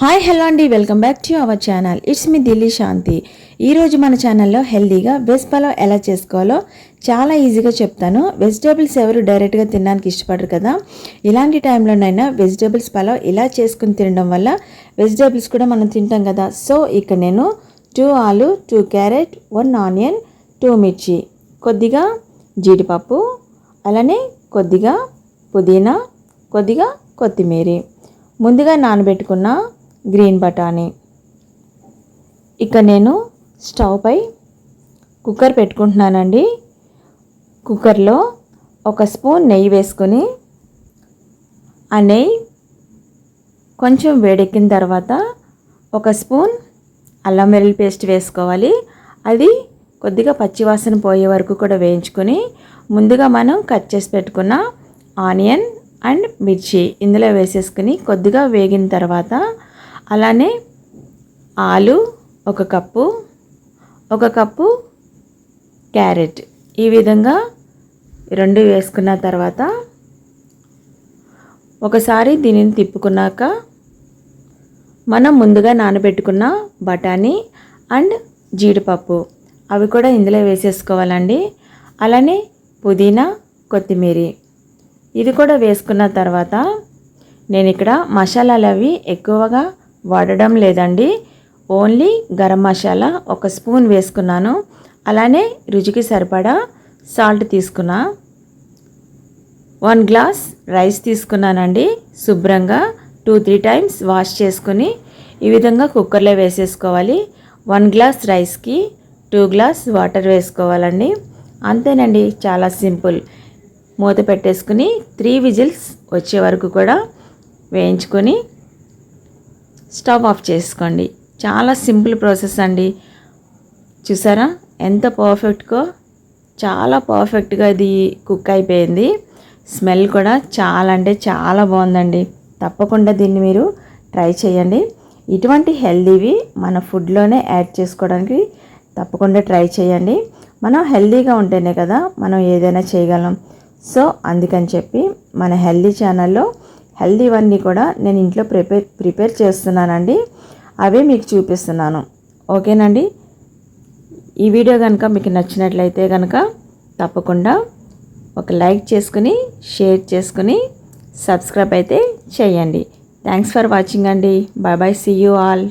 Hi hello అండి. Welcome back to our channel. It's me Delhi Shanthi. ఈరోజు మన ఛానల్లో హెల్దీగా వెజ్ పలావ్ ఎలా చేసుకోవాలో చాలా ఈజీగా చెప్తాను. వెజిటేబుల్స్ ఎవరు డైరెక్ట్గా తినడానికి ఇష్టపడరు కదా? ఇలాంటి టైంలోనైనా వెజిటేబుల్స్ పలావ్ ఇలా చేసుకుని తినడం వల్ల వెజిటేబుల్స్ కూడా మనం తింటాం కదా? సో ఇక్కడ నేను టూ ఆలు two carrot one onion two మిర్చి. కొద్దిగా జీడిపప్పు అలానే కొద్దిగా పుదీనా కొద్దిగా కొత్తిమీర. ముందుగా నానబెట్టుకున్న గ్రీన్ బఠానీ. ఇక నేను స్టవ్ పై కుక్కర్ పెట్టుకుంటున్నానండి. కుక్కర్లో ఒక స్పూన్ నెయ్యి వేసుకొని ఆ నెయ్యి కొంచెం వేడెక్కిన తర్వాత ఒక స్పూన్ అల్లం వెల్లుల్లి పేస్ట్ వేసుకోవాలి. అది కొద్దిగా పచ్చివాసన పోయే వరకు కూడా వేయించుకొని ముందుగా మనం కట్ చేసి పెట్టుకున్న ఆనియన్ అండ్ మిర్చి ఇందులో వేసేసుకుని కొద్దిగా వేగిన తర్వాత అలానే ఆలు ఒక కప్పు ఒక కప్పు క్యారెట్. ఈ విధంగా రెండు వేసుకున్న తర్వాత ఒకసారి దీనిని తిప్పుకున్నాక మనం ముందుగా నానబెట్టుకున్న బఠానీ అండ్ జీడిపప్పు అవి కూడా ఇందులో వేసేసుకోవాలండి. అలానే పుదీనా కొత్తిమీర ఇది కూడా వేసుకున్న తర్వాత నేను ఇక్కడ మసాలాలు అవి ఎక్కువగా వాడడం లేదండి. ఓన్లీ గరం మసాలా ఒక స్పూన్ వేసుకున్నాను. అలానే రుచికి సరిపడా సాల్ట్ తీసుకున్నా. వన్ గ్లాస్ రైస్ తీసుకున్నానండి. శుభ్రంగా టూ త్రీ టైమ్స్ వాష్ చేసుకుని ఈ విధంగా కుక్కర్లో వేసేసుకోవాలి. వన్ గ్లాస్ రైస్కి టూ గ్లాస్ వాటర్ వేసుకోవాలండి. అంతేనండి చాలా సింపుల్. మూత పెట్టేసుకుని త్రీ విజిల్స్ వచ్చే వరకు కూడా వేయించుకొని స్టవ్ ఆఫ్ చేసుకోండి. చాలా సింపుల్ ప్రాసెస్ అండి. చూసారా? ఎంత పర్ఫెక్ట్గా చాలా పర్ఫెక్ట్గా ఇది కుక్ అయిపోయింది. స్మెల్ కూడా చాలా అంటే చాలా బాగుందండి. తప్పకుండా దీన్ని మీరు ట్రై చేయండి. ఇటువంటి హెల్దీవి మన ఫుడ్లోనే యాడ్ చేసుకోవడానికి తప్పకుండా ట్రై చేయండి. మనం హెల్దీగా ఉంటేనే కదా మనం ఏదైనా చేయగలం. సో అందుకని చెప్పి మన హెల్దీ ఛానల్లో హెల్దీవన్నీ కూడా నేను ఇంట్లో ప్రిపేర్ ప్రిపేర్ చేస్తున్నానండి. అవే మీకు చూపిస్తున్నాను. ఓకేనండి? ఈ వీడియో కనుక మీకు నచ్చినట్లయితే కనుక తప్పకుండా ఒక లైక్ చేసుకుని షేర్ చేసుకుని సబ్స్క్రైబ్ అయితే చేయండి. థ్యాంక్స్ ఫర్ వాచింగ్ అండి. Bye bye. See you all.